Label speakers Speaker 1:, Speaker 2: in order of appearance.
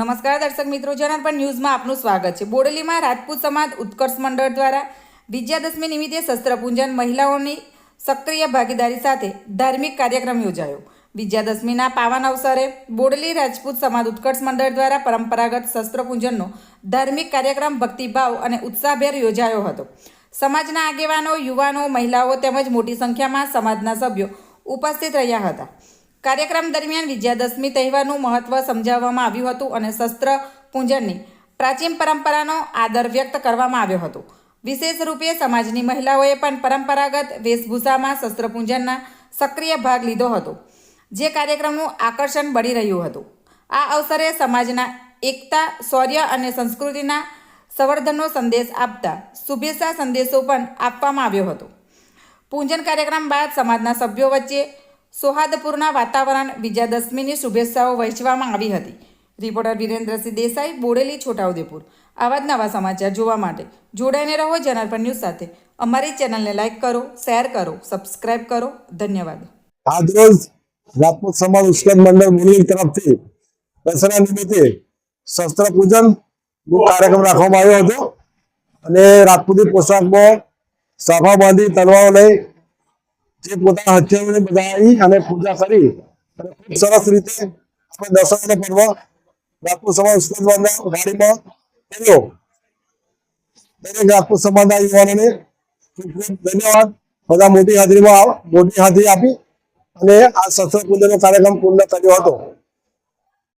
Speaker 1: નમસ્કાર દર્શક મિત્રો, જનાર્પણ ન્યૂઝમાં આપનું સ્વાગત છે. બોડેલીમાં રાજપૂત સમાજ ઉત્કર્ષ મંડળ દ્વારા વિજયાદશમી નિમિત્તે શસ્ત્રપૂજન મહિલાઓની સક્રિય ભાગીદારી સાથે ધાર્મિક કાર્યક્રમ યોજાયો. વિજયાદશમીના પાવન અવસરે બોડેલી રાજપૂત સમાજ ઉત્કર્ષ મંડળ દ્વારા પરંપરાગત શસ્ત્રપૂજનનો ધાર્મિક કાર્યક્રમ ભક્તિભાવ અને ઉત્સાહભેર યોજાયો હતો. સમાજના આગેવાનો, યુવાનો, મહિલાઓ તેમજ મોટી સંખ્યામાં સમાજના સભ્યો ઉપસ્થિત રહ્યા હતા. કાર્યક્રમ દરમિયાન વિજયાદશમી તહેવારનું મહત્વ સમજાવવામાં આવ્યું હતું અને શસ્ત્ર પૂજનની પ્રાચીન પરંપરાનો આદર વ્યક્ત કરવામાં આવ્યો હતો. વિશેષ રૂપે સમાજની મહિલાઓએ પણ પરંપરાગત વેશભૂષામાં શસ્ત્ર પૂંજનના સક્રિય ભાગ લીધો હતો, જે કાર્યક્રમનું આકર્ષણ બની રહ્યું હતું. આ અવસરે સમાજના એકતા, શૌર્ય અને સંસ્કૃતિના સંવર્ધનનો સંદેશ આપતા શુભેચ્છા સંદેશો પણ આપવામાં આવ્યો હતો. પૂજન કાર્યક્રમ બાદ સમાજના સભ્યો વચ્ચે સૌહાર્દપૂર્ણ વાતાવરણ વિજયાદશમીની શુભેચ્છાઓ વહેંચવામાં આવી હતી. રિપોર્ટર વિરેન્દ્રસિંહ દેસાઈ, બોડેલી, છોટાઉદેપુર. આવા જ નવા સમાચાર જોવા માટે જોડાઈને રહો જનાર્પણ ન્યૂઝ સાથે. અમારી ચેનલને લાઇક કરો, શેર કરો, સબસ્ક્રાઇબ કરો. ધન્યવાદ.
Speaker 2: આજરોજ રાજપૂત સમાજ ઉશ્કેત મંડળ મુનિમ તરફથી દસરા નિમિત્તે શસ્ત્ર પૂજન કાર્યક્રમ રાખવામાં આવ્યો હતો. અને રાજપૂતી પોશાકમાં સાફા બાંધી તલવાઓ લઈ જે પોતાના હથિયારોને બધાઈ અને પૂજા કરી. અને ખૂબ સરસ રીતે આપણે દસરાનો પર્વ રાજપૂત સમાજ ઉશ્કેત મંડળ ગાડીમાં કર્યો. દરેક રાજપૂત સમાજના યુવાનોને ખૂબ ખૂબ ધન્યવાદ. બધા મોટી હાજરીમાં મોટી હાજરી આપી અને આ શસ્ત્ર પૂજનનો કાર્યક્રમ પૂર્ણ કર્યો હતો.